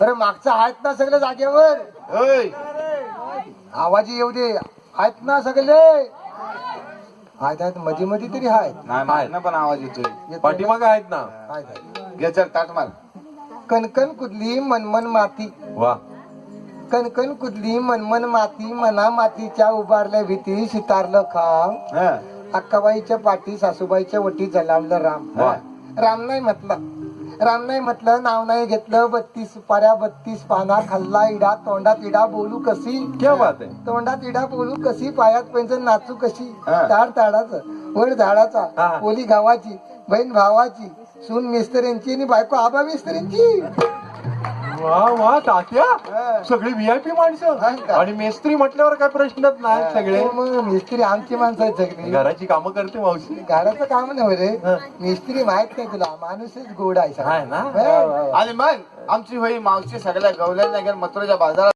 अरे मागचं आहेत ना सगळे जागेवर? होय. आवाज येऊ दे. आहेत ना सगळे? आहेत आहेत. मध्ये मध्ये तरी आहेत. नाही माझं पण आवाज येतोय. ना? पाठीमाग आहेत ना? आहेत, आहेत. घे चल ताट मार. कणकण कुदली मनमन माती. वा. कणकण कुदली मनमन माती मना मातीच्या उभारल्या भीती सितारलं हा. अक्काबाईच्या पाठी सासूबाईच्या वटी जलावलं राम. वा. राम नाही म्हटलं. राम नाही म्हटलं नाव नाही घेतलं बत्तीस पाऱ्या बत्तीस पाना खाल्ला इडा तोंडात इडा बोलू कशी? क्या बात आहे. तोंडात इडा बोलू कशी? पायात पेंचन नाचू कशी? हा. ताड ताडाचं वर झाडाचा हा. पोली गावाची बहीण भावाची सून मिस्त्रींची आणि बायको आबा मिस्त्रींची. वा वा तात्या. सगळी व्हीआयपी माणसं? आणि मेस्त्री म्हटल्यावर काय प्रश्नच नाही सगळे हो, मग मिस्त्री आमची माणसं आहेत सगळी घराची कामं करते मावशी घराचं काम नाही रे. मिस्त्री माहीत नाही तुला माणूसच गोड आहे सगळा. ना. आणि मग आमची होई मावशी सगळ्या गवल्या मथुराच्या बाजारात